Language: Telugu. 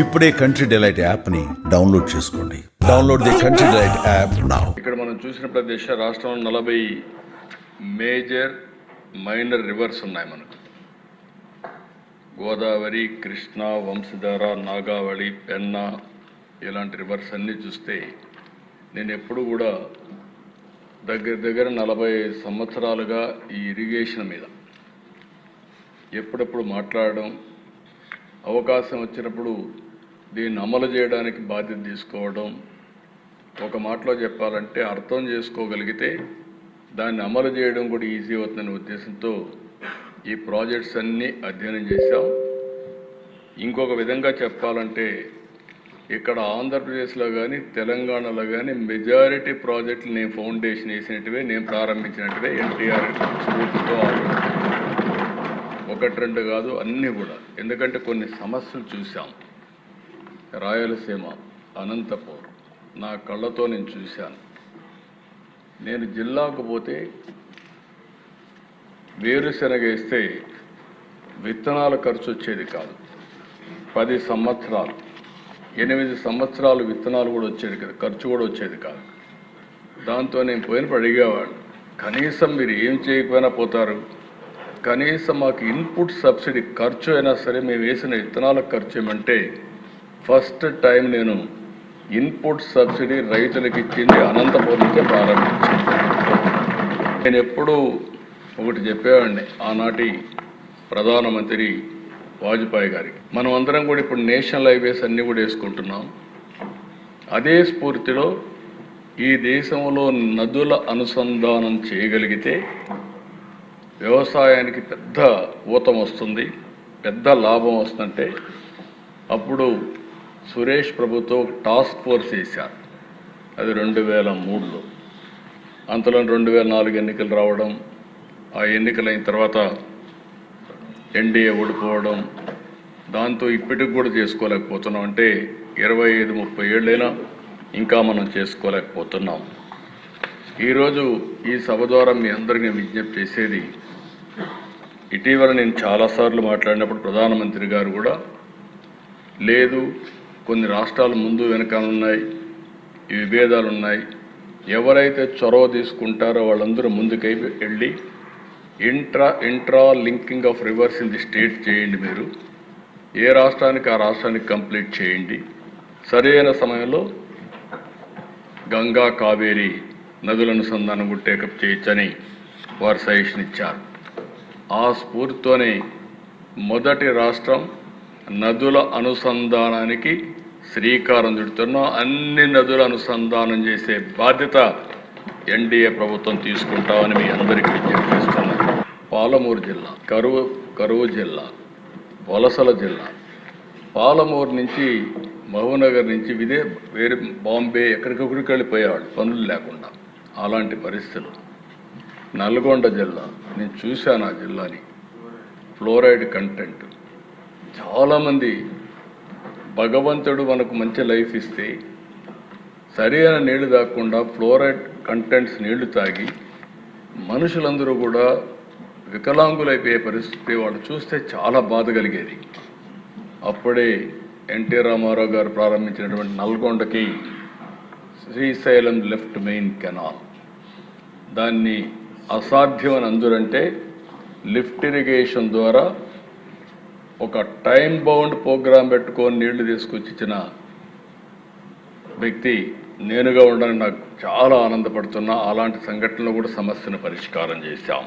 ఇప్పుడే కంట్రీ డిలైట్ యాప్ని డౌన్లోడ్ చేసుకోండి. Download the Country Delight app now ఇక్కడ మనం చూసిన ప్రదేశ రాష్ట్రంలో నలభై మేజర్ మైనర్ రివర్స్ ఉన్నాయి మనకు. గోదావరి కృష్ణ వంశధార నాగావళి పెన్నా ఇలాంటి రివర్స్ అన్నీ చూస్తే నేను ఎప్పుడు కూడా దగ్గర దగ్గర నలభై సంవత్సరాలుగా ఈ ఇరిగేషన్ మీద ఎప్పుడెప్పుడు మాట్లాడడం అవకాశం వచ్చినప్పుడు దీన్ని అమలు చేయడానికి బాధ్యత తీసుకోవడం. ఒక మాటలో చెప్పాలంటే అర్థం చేసుకోగలిగితే దాన్ని అమలు చేయడం కూడా ఈజీ అవుతుందనే ఉద్దేశంతో ఈ ప్రాజెక్ట్స్ అన్నీ అధ్యయనం చేశాం. ఇంకొక విధంగా చెప్పాలంటే ఇక్కడ ఆంధ్రప్రదేశ్లో కానీ తెలంగాణలో కానీ మెజారిటీ ప్రాజెక్టులు నేను ఫౌండేషన్ వేసినట్టువే నేను ప్రారంభించినట్టువే ఎన్టీఆర్ స్ఫూర్తితో ఆలోచన. ఒకటి రెండు కాదు అన్నీ కూడా. ఎందుకంటే కొన్ని సమస్యలు చూసాం రాయలసీమ అనంతపూర్ నా కళ్ళతో నేను చూశాను. నేను జిల్లాకు పోతే వేరుశనగ వేస్తే విత్తనాల ఖర్చు వచ్చేది కాదు. పది సంవత్సరాలు ఎనిమిది సంవత్సరాలు విత్తనాలు కూడా వచ్చేది కదా ఖర్చు కూడా వచ్చేది కాదు. దాంతో నేను పోయినప్పుడు అడిగేవాడు కనీసం మీరు ఏం చేయకపోయినా పోతారు? కనీసం మాకు ఇన్పుట్ సబ్సిడీ ఖర్చు అయినా సరే మేము వేసిన విత్తనాల ఖర్చు ఏమంటే ఫస్ట్ టైం నేను ఇన్పుట్ సబ్సిడీ రైతులకు ఇచ్చింది అనంతపురం నుంచే ప్రారంభించాను. నేను ఎప్పుడూ ఒకటి చెప్పేవాడిని ఆనాటి ప్రధానమంత్రి వాజ్పేయి గారికి. మనం అందరం కూడా ఇప్పుడు నేషనల్ హైవేస్ అన్నీ కూడా వేసుకుంటున్నాం. అదే స్ఫూర్తిలో ఈ దేశంలో నదుల అనుసంధానం చేయగలిగితే వ్యవసాయానికి పెద్ద ఊతం వస్తుంది. పెద్ద లాభం వస్తుందంటే అప్పుడు సురేష్ ప్రభుతో టాస్క్ ఫోర్స్ వేశారు అది రెండు వేల మూడులో. అంతలో రెండు వేల నాలుగు ఎన్నికలు రావడం ఆ ఎన్నికలు అయిన తర్వాత ఎన్డీఏ ఓడిపోవడం దాంతో ఇప్పటికి కూడా చేసుకోలేకపోతున్నాం. అంటే ఇరవై ఐదు ముప్పై ఏళ్ళైనా ఇంకా మనం చేసుకోలేకపోతున్నాం. ఈరోజు ఈ సభ ద్వారా మీ అందరికీ విజ్ఞప్తి చేసేది ఇటీవల నేను చాలాసార్లు మాట్లాడినప్పుడు ప్రధానమంత్రి గారు కూడా లేదు కొన్ని రాష్ట్రాలు ముందు వెనక ఉన్నాయి ఈ విభేదాలు ఉన్నాయి ఎవరైతే చొరవ తీసుకుంటారో వాళ్ళందరూ ముందుకై వెళ్ళి intra intra linking of rivers in the state చేయండి మీరు ఏ రాష్ట్రానికి ఆ రాష్ట్రానికి కంప్లీట్ చేయండి. సరైన సమయంలో గంగా కావేరి నదుల అనుసంధానం కూడా టేకప్ చేయొచ్చని వారు సజెషన్ ఇచ్చారు. ఆ స్ఫూర్తితోనే మొదటి రాష్ట్రం నదుల అనుసంధానానికి శ్రీకారం చుడుతున్నాం అన్ని నదుల అనుసంధానం చేసే బాధ్యత ఎన్డీఏ ప్రభుత్వం తీసుకుంటామని మీ అందరికీ విజ్ఞప్తి చేస్తున్నాను. పాలమూరు జిల్లా కరువు కరువు జిల్లా వలసల జిల్లా. పాలమూరు నుంచి మహబూనగర్ నుంచి విదే వేరే బాంబే ఎక్కడికొక్కడికి వెళ్ళిపోయేవాళ్ళు పనులు లేకుండా. అలాంటి పరిస్థితులు. నల్గొండ జిల్లా. నేను చూశాను ఆ జిల్లాని. Fluoride content. చాలామంది భగవంతుడు మనకు మంచి లైఫ్ ఇస్తే సరైన నీళ్ళు తాగకుండా ఫ్లోరైడ్ కంటెంట్స్ నీళ్ళు తాగి మనుషులందరూ కూడా వికలాంగులైపోయే పరిస్థితి వాళ్ళు చూస్తే చాలా బాధ కలిగేది. అప్పుడే ఎన్టీ రామారావు గారు ప్రారంభించినటువంటి నల్గొండకి శ్రీశైలం లెఫ్ట్ మెయిన్ కెనాల్. దాన్ని అసాధ్యం అని అందురంటే లిఫ్ట్ ఇరిగేషన్ ద్వారా ఒక టైం బౌండ్ ప్రోగ్రాం పెట్టుకొని నీళ్ళు తీసుకొచ్చి ఇచ్చిన వ్యక్తి నేనుగా ఉండడానికి నాకు చాలా ఆనందపడుతున్నా. అలాంటి సంఘటనలు కూడా సమస్యను పరిష్కారం చేశాం.